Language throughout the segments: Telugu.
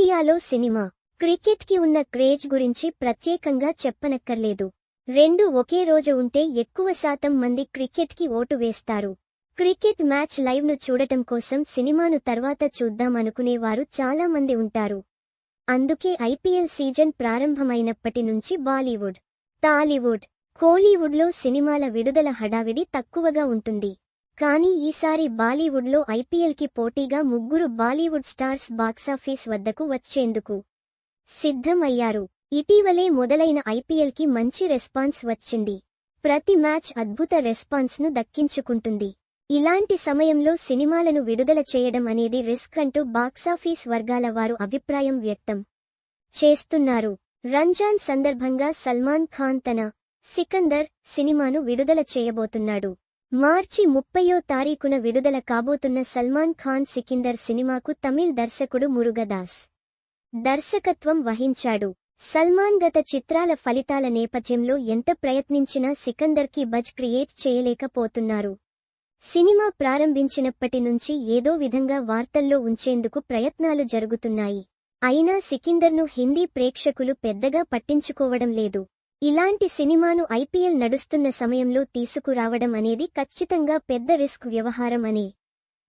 ఇండియాలో సినిమా క్రికెట్కి ఉన్న క్రేజ్ గురించి ప్రత్యేకంగా చెప్పనక్కర్లేదు. రెండు ఒకే రోజు ఉంటే ఎక్కువ శాతం మంది క్రికెట్కి ఓటు వేస్తారు. క్రికెట్ మ్యాచ్ లైవ్ను చూడటం కోసం సినిమాను తర్వాత చూద్దామనుకునేవారు చాలా మంది ఉంటారు. అందుకే ఐపీఎల్ సీజన్ ప్రారంభమైనప్పటి నుంచి బాలీవుడ్ టాలీవుడ్ కోలీవుడ్లో సినిమాల విడుదల హడావిడి తక్కువగా ఉంటుంది. కానీ ఈసారి బాలీవుడ్లో ఐపీఎల్కి పోటీగా ముగ్గురు బాలీవుడ్ స్టార్స్ బాక్సాఫీస్ వద్దకు వచ్చేందుకు సిద్ధం అయ్యారు ఇటీవలే మొదలైన ఐపీఎల్కి మంచి రెస్పాన్స్ వచ్చింది. ప్రతి మ్యాచ్ అద్భుత రెస్పాన్స్ను దక్కించుకుంటుంది. ఇలాంటి సమయంలో సినిమాలను విడుదల చేయడం అనేది రిస్క్ అంటూ బాక్సాఫీస్ వర్గాల వారు అభిప్రాయం వ్యక్తం చేస్తున్నారు. రంజాన్ సందర్భంగా సల్మాన్ ఖాన్ తన సికందర్ సినిమాను విడుదల చేయబోతున్నాడు. మార్చి ముప్పయో తారీఖున విడుదల కాబోతున్న సల్మాన్ ఖాన్ సికిందర్ సినిమాకు తమిళ్ దర్శకుడు మురుగదాస్ దర్శకత్వం వహించాడు. సల్మాన్ గత చిత్రాల ఫలితాల నేపథ్యంలో ఎంత ప్రయత్నించినా సికందర్కి బజ్ క్రియేట్ చేయలేకపోతున్నారు. సినిమా ప్రారంభించినప్పటి నుంచి ఏదో విధంగా వార్తల్లో ఉంచేందుకు ప్రయత్నాలు జరుగుతున్నాయి. అయినా సికిందర్ను హిందీ ప్రేక్షకులు పెద్దగా పట్టించుకోవడం లేదు. ఇలాంటి సినిమాను ఐపీఎల్ నడుస్తున్న సమయంలో తీసుకురావడం అనేది ఖచ్చితంగా పెద్ద రిస్క్ వ్యవహారం అనే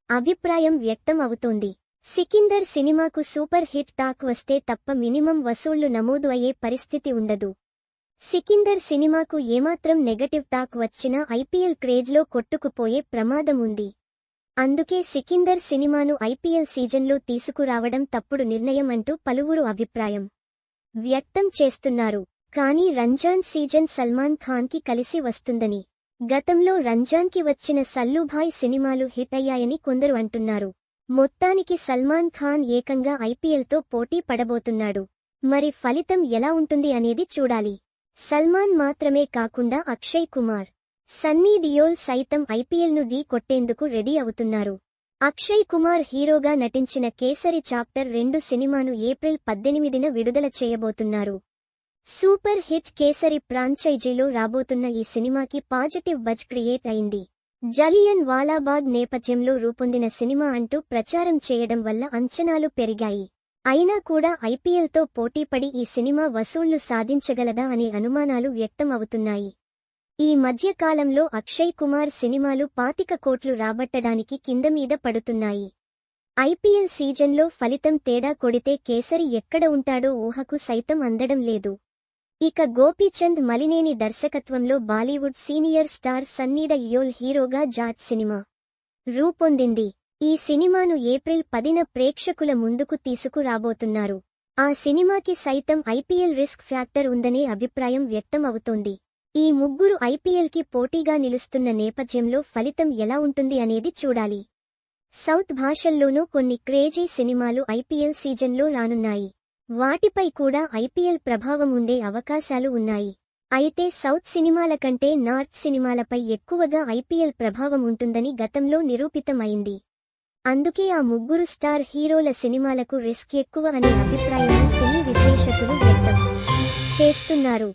అభిప్రాయం వ్యక్తం అవుతోంది. సికిందర్ సినిమాకు సూపర్ హిట్ టాక్ వస్తే తప్ప మినిమం వసూళ్ళు నమోదు అయ్యే పరిస్థితి ఉండదు. సికిందర్ సినిమాకు ఏమాత్రం నెగటివ్ టాక్ వచ్చినా ఐపీఎల్ క్రేజ్లో కొట్టుకుపోయే ప్రమాదం ఉంది. అందుకే సికిందర్ సినిమాను ఐపీఎల్ సీజన్లో తీసుకురావడం తప్పుడు నిర్ణయం అంటూ పలువురు అభిప్రాయం వ్యక్తం చేస్తున్నారు. కానీ రంజాన్ సీజన్ సల్మాన్ ఖాన్కి కలిసి వస్తుందని. గతంలో రంజాన్కి వచ్చిన సల్లుభాయ్ సినిమాలు హిట్ అయ్యాయని కొందరు అంటున్నారు. మొత్తానికి సల్మాన్ ఖాన్ ఏకంగా ఐపీఎల్తో పోటీ పడబోతున్నాడు. మరి ఫలితం ఎలా ఉంటుంది అనేది చూడాలి. సల్మాన్ మాత్రమే కాకుండా అక్షయ్ కుమార్ సన్నీ డియోల్ సైతం ఐపీఎల్ను ఢీ కొట్టేందుకు రెడీ అవుతున్నారు. అక్షయ్ కుమార్ హీరోగా నటించిన కేసరి చాప్టర్ రెండు సినిమాను ఏప్రిల్ పద్దెనిమిదిన విడుదల చేయబోతున్నారు. సూపర్ హిట్ కేసరి ఫ్రాంచైజీలో రాబోతున్న ఈ సినిమాకి పాజిటివ్ బజ్ క్రియేట్ అయింది. జలియన్ వాలాబాగ్ నేపథ్యంలో రూపొందిన సినిమా అంటూ ప్రచారం చేయడం వల్ల అంచనాలు పెరిగాయి. అయినా కూడా ఐపీఎల్తో పోటీపడి ఈ సినిమా వసూళ్ళు సాధించగలదా అనే అనుమానాలు వ్యక్తం అవుతున్నాయి ఈ మధ్యకాలంలో అక్షయ్ కుమార్ సినిమాలు పాతిక కోట్లు రాబట్టడానికి కిందమీద పడుతున్నాయి. ఐపీఎల్ సీజన్లో ఫలితం తేడా కొడితే కేసరి ఎక్కడ ఉంటాడో ఊహకు సైతం అందడం లేదు. ఇక గోపీచంద్ మలినేని దర్శకత్వంలో Bollywood senior star Sunny Deol హీరోగా జాట్ సినిమా రూపొందింది. ఈ సినిమాను ఏప్రిల్ పదిన ప్రేక్షకుల ముందుకు తీసుకురాబోతున్నారు. ఆ సినిమాకి సైతం ఐపీఎల్ రిస్క్ ఫ్యాక్టర్ ఉందనే అభిప్రాయం వ్యక్తం అవుతోంది. ఈ ముగ్గురు ఐపీఎల్కి పోటీగా నిలుస్తున్న నేపథ్యంలో ఫలితం ఎలా ఉంటుంది అనేది చూడాలి. సౌత్ భాషల్లోనూ కొన్ని క్రేజీ సినిమాలు ఐపీఎల్ సీజన్లో రానున్నాయి. వాటిపై కూడా ఐపీఎల్ ప్రభావం ఉండే అవకాశాలు ఉన్నాయి. అయితే సౌత్ సినిమాల కంటే నార్త్ సినిమాలపై ఎక్కువగా ఐపీఎల్ ప్రభావం ఉంటుందని గతంలో నిరూపితమైంది. అందుకే ఆ ముగ్గురు స్టార్ హీరోల సినిమాలకు రిస్క్ ఎక్కువ అనే అభిప్రాయాన్ని సినీ విశ్లేషకులు వ్యక్తం చేస్తున్నారు.